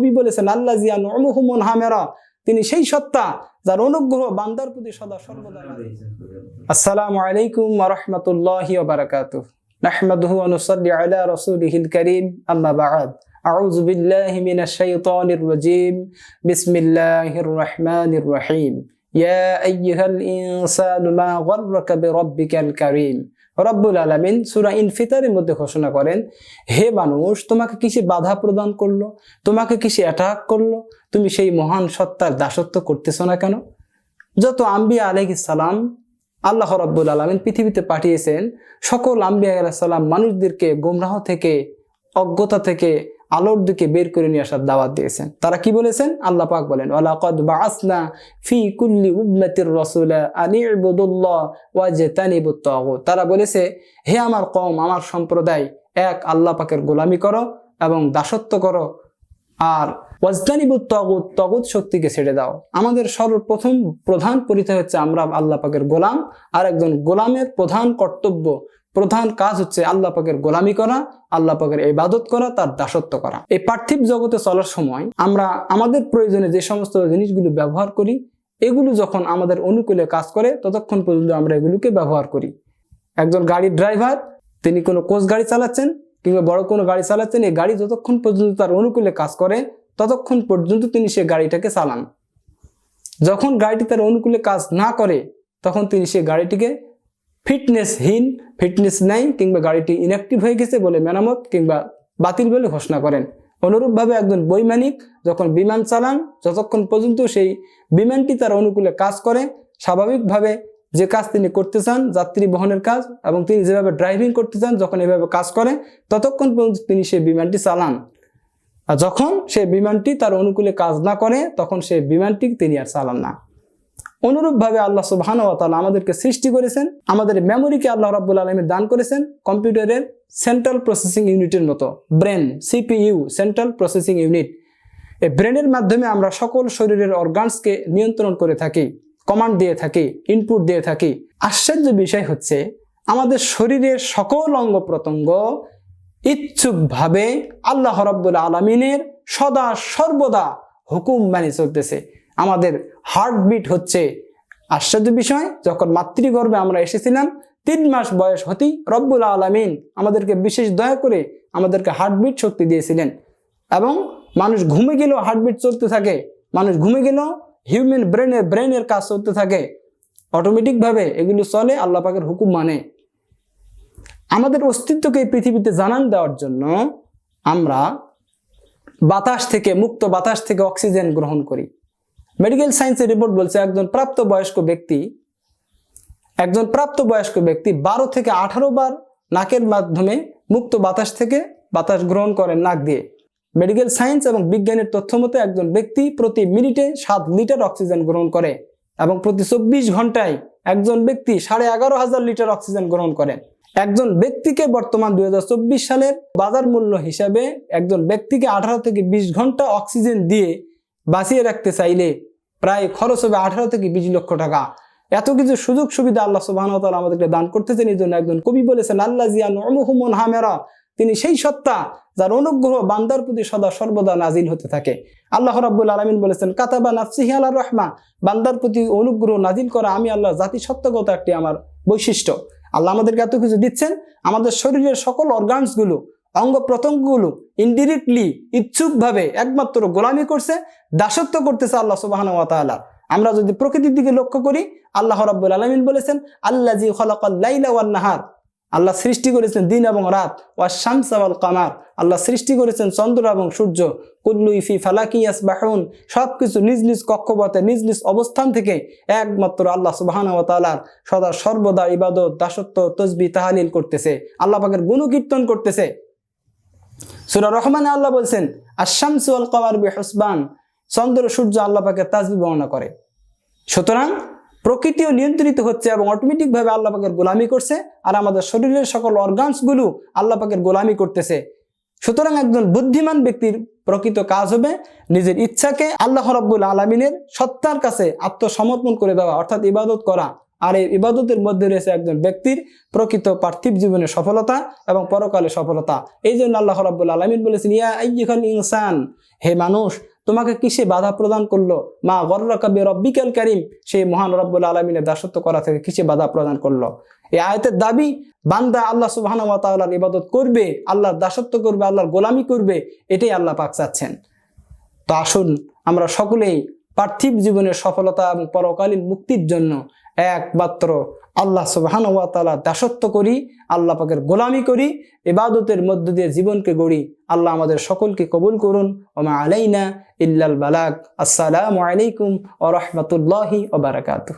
কবি বলেছেন আল্লাহ জিয়া নমহুমন হামেরা তিনি সেই সত্তা যার অনুগ্রহ বান্দার প্রতি সদা সর্বদা আসসালামু আলাইকুম রাহমাতুল্লাহি বারাকাতুহু। নাহমাদুহু ওয়া নুসাল্লি আলা রাসূলিহিল কারীম, আম্মা বা'দ। আউযু বিল্লাহি মিনাশ শাইতানির রাজীম। বিসমিল্লাহির রহমানির রহিম। ইয়া আইয়ুহাল ইনসানু মা গররাকা বিরাব্বিকাল কারীম। রব্বুল আলমিন সুরা ইনফিতারের মধ্যে ঘোষণা করেন, হে মানুষ, তোমাকে কিসে বাধা প্রদান করল? তোমাকে কিসে অ্যাটাক করল? তুমি সেই মহান সত্তার দাসত্ব করতেছো না কেন? যত আম্বিয়া আলহ সালাম আল্লাহ রব্বুল আলমিন পৃথিবীতে পাঠিয়েছেন, সকল আম্বিয়া সালাম মানুষদেরকে গুমরাহ থেকে, অজ্ঞতা থেকে আলোর দিকে বের করে নিয়ে আসার দাওয়াত দিয়েছেন। তারা কি বলেছেন? আল্লাহ পাক বলেন, ওয়ালাকাদ বাআসনা ফি কুল্লি উম্মাতির রাসূলা আন ইবুদুল্লাহ ওয়াজতানিবুত তারা বলেছে, হে আমার কম আমার সম্প্রদায়, এক, আল্লাহ পাকের গোলামি করো এবং দাসত্ব করো, আর ওয়াজদানিবুত তগুত তগুত শক্তিকে ছেড়ে দাও। আমাদের সর্বপ্রথম প্রধান পরিচয় হচ্ছে আমরা আল্লাহ পাকের গোলাম, আর একজন গোলামের প্রধান কর্তব্য প্রধান কাজ হচ্ছে আল্লাহ পাকের গোলামি করা, আল্লাহ পাকের ইবাদত করা, তার দাসত্ব করা। এই পার্থিব জগতে চলার সময় আমরা আমাদের প্রয়োজনে যে সমস্ত জিনিসগুলো ব্যবহার করি, এগুলো যখন আমাদের অনুকূলে কাজ করে, ততক্ষণ পর্যন্ত আমরা এগুলোকে ব্যবহার করি। একজন গাড়ির ড্রাইভার, তিনি কোনো কোচ গাড়ি চালাচ্ছেন কিংবা বড় কোনো গাড়ি চালাচ্ছেন, এই গাড়ি যতক্ষণ পর্যন্ত তার অনুকূলে কাজ করে, ততক্ষণ পর্যন্ত তিনি সে গাড়িটাকে চালান। যখন গাড়িটি তার অনুকূলে কাজ না করে, তখন তিনি সে গাড়িটিকে ফিটনেসহীন, ফিটনেস নাই কিংবা গাড়িটি ইনঅ্যাক্টিভ হয়ে গেছে বলে মেরামত কিংবা বাতিল বলে ঘোষণা করেন। অনুরূপভাবে একজন বৈমানিক যখন বিমান চালান, যতক্ষণ পর্যন্ত সেই বিমানটি তার অনুকূলে কাজ করে, স্বাভাবিকভাবে যে কাজ তিনি করতে চান, যাত্রী বহনের কাজ এবং তিনি যেভাবে ড্রাইভিং করতে চান, যখন এভাবে কাজ করে, ততক্ষণ পর্যন্ত তিনি সেই বিমানটি চালান। আর যখন সে বিমানটি তার অনুকূলে কাজ না করে, তখন সে বিমানটি তিনি আর চালান না। অনুরূপভাবে আল্লাহ সুবহান ওয়া তাআলা আমাদেরকে সৃষ্টি করেছেন, আমাদের মেমোরিকে আল্লাহ রাব্বুল আলামিন দান করেছেন কম্পিউটারের সেন্ট্রাল প্রসেসিং ইউনিটের মতো brain CPU central processing unit এই ব্রেনের মাধ্যমে আমরা সকল শরীরের অর্গানসকে নিয়ন্ত্রণ করে থাকি কমান্ড দিয়ে থাকি ইনপুট দিয়ে থাকি। আশ্চর্য বিষয় হচ্ছে, আমাদের শরীরের সকল অঙ্গ প্রত্যঙ্গ ইচ্ছুকভাবে আল্লাহ রব্বুল আলমিনের সদা সর্বদা হুকুম মানে চলতেছে। আমাদের হার্টবিট হচ্ছে আশ্চর্য বিষয়, যখন মাতৃগর্ভে আমরা এসেছিলাম, তিন মাস বয়স হতেই রব্বুল আলমিন আমাদেরকে বিশেষ দয়া করে আমাদেরকে হার্টবিট শক্তি দিয়েছিলেন। এবং মানুষ ঘুমে গেলেও হার্টবিট চলতে থাকে, মানুষ ঘুমে গেলেও হিউম্যান ব্রেনের ব্রেনের কাজ চলতে থাকে। অটোমেটিকভাবে এগুলো চলে, আল্লাহ পাকের হুকুম মানে। আমাদের অস্তিত্বকে এই পৃথিবীতে জানান দেওয়ার জন্য আমরা বাতাস থেকে, মুক্ত বাতাস থেকে অক্সিজেন গ্রহণ করি। মেডিকেল সায়েন্সের রিপোর্ট বলছে একজন প্রাপ্তবয়স্ক ব্যক্তি, একজন প্রাপ্তবয়স্ক ব্যক্তি বারো থেকে আঠারো বার নাকের মাধ্যমে মুক্ত বাতাস থেকে বাতাস গ্রহণ করেন নাক দিয়ে। মেডিকেল সায়েন্স এবং বিজ্ঞানের তথ্য মতে একজন ব্যক্তি প্রতি মিনিটে সাত লিটার অক্সিজেন গ্রহণ করে এবং প্রতি চব্বিশ ঘন্টায় একজন ব্যক্তি সাড়ে এগারো হাজার লিটার অক্সিজেন গ্রহণ করেন। একজন ব্যক্তিকে বর্তমান দুই হাজার চব্বিশ সালের বাজার মূল্য হিসাবে একজন ব্যক্তিকে আঠারো থেকে বিশ ঘণ্টা অক্সিজেন দিয়ে বাঁচিয়ে রাখতে চাইলে প্রায় খরচ হবে আঠারো থেকে বিশ লক্ষ টাকা। এত কিছু সুযোগ সুবিধা আল্লাহ সুবাহ আমাদেরকে দান করতেছেন, এই জন্য একজন কবি বলেছেন আল্লাহ জিয়া হামেরা তিনি সেই সত্তা যার অনুগ্রহ বান্দার প্রতি সদা সর্বদা নাজিল হতে থাকে। আল্লাহ রাব্বুল আলমিন বলেছেন, কাতাবা নাফসিহি আল্লাহ রহমা। বান্দার প্রতি অনুগ্রহ নাজিল করা আমি আল্লাহ জাতি সত্যগত একটি আমার বৈশিষ্ট্য। আল্লাহ আমাদেরকে এত কিছু দিচ্ছেন, আমাদের শরীরের সকল অর্গানসগুলো অঙ্গ প্রত্যঙ্গগুলো ইনডিরেক্টলি ইচ্ছুকভাবে একমাত্র গোলামি করছে, দাসত্ব করতেছে আল্লাহ সুবাহ আমরা যদি প্রকৃতির দিকে লক্ষ্য করি, আল্লাহ রাব্বুল আলমিন বলেছেন আল্লাহ জি নাহার। আল্লাহ সৃষ্টি করেছেন দিন এবং রাত। ওয়া শামস ওয়াল কামার। আল্লাহ সৃষ্টি করেছেন চন্দ্র এবং সূর্য। কুল্লু ইফি ফালাকিয়াস বাহুন সব কিছু নিজ নিজ কক্ষপথে, নিজ নিজ অবস্থান থেকে একমাত্র আল্লাহ সুবাহান ও তালার সদা সর্বদা ইবাদত, দাসত্ব, তসবি, তাহালিল করতেছে। আল্লাহ পাকের গুণকীর্তন করতেছে। সুরা রহমানে আল্লাহ বলছেন আশামস ওয়াল কামার বি হসবান চন্দ্র, সূর্য আল্লাহ পাকের তাজবি বর্ণনা করে। সুতরাং প্রকৃতিও নিয়ন্ত্রিত হচ্ছে এবং অটোমেটিকভাবে আল্লাহ পাকের গোলামি করছে আর আমাদের শরীরের সকল অর্গানসগুলো আল্লাহ পাকের গোলামি করতেছে। সুতরাং একজন বুদ্ধিমান ব্যক্তির প্রকৃত কাজ হবে নিজের ইচ্ছাকে আল্লাহ রব্বুল আলমিনের সত্তার কাছে আত্মসমর্পণ করে দেওয়া, অর্থাৎ ইবাদত করা। আর এই ইবাদতের মধ্যে রয়েছে একজন ব্যক্তির প্রকৃত পার্থিব জীবনের সফলতা এবং পরকালে সফলতা। এই জন্য আল্লাহ রাব্বুল আলমিন বলেছেন, ইয়া আইয়ুহাল ইনসান, হে মানুষ, তোমাকে কিসে বাধা প্রদান করল? মা গর্রকাবি রব্বিকাল করিম, সেই মহান রব্বুল আলমিনের দাসত্ব করা থেকে কিসে বাধা প্রদান করল? এই আয়তের দাবি, বান্দা আল্লাহ সুবাহান তাল্লাহর ইবাদত করবে, আল্লাহর দাসত্ব করবে, আল্লাহর গোলামি করবে, এটাই আল্লাহ পাক চাচ্ছেন। তো আসুন আমরা সকলেই পার্থিব জীবনের সফলতা এবং পরকালীন মুক্তির জন্য একমাত্র আল্লাহ সুবাহান ওয়াতালা দাসত্ব করি, আল্লাহ পাকের গোলামি করি এবাদতের মধ্য দিয়ে জীবনকে গড়ি, আল্লাহ আমাদের সকলকে কবুল করুন। ওমা আলাইনা ইল্লাল বালাক আসসালামু আলাইকুম ও রহমতুল্লাহি ওবরাকাতুহ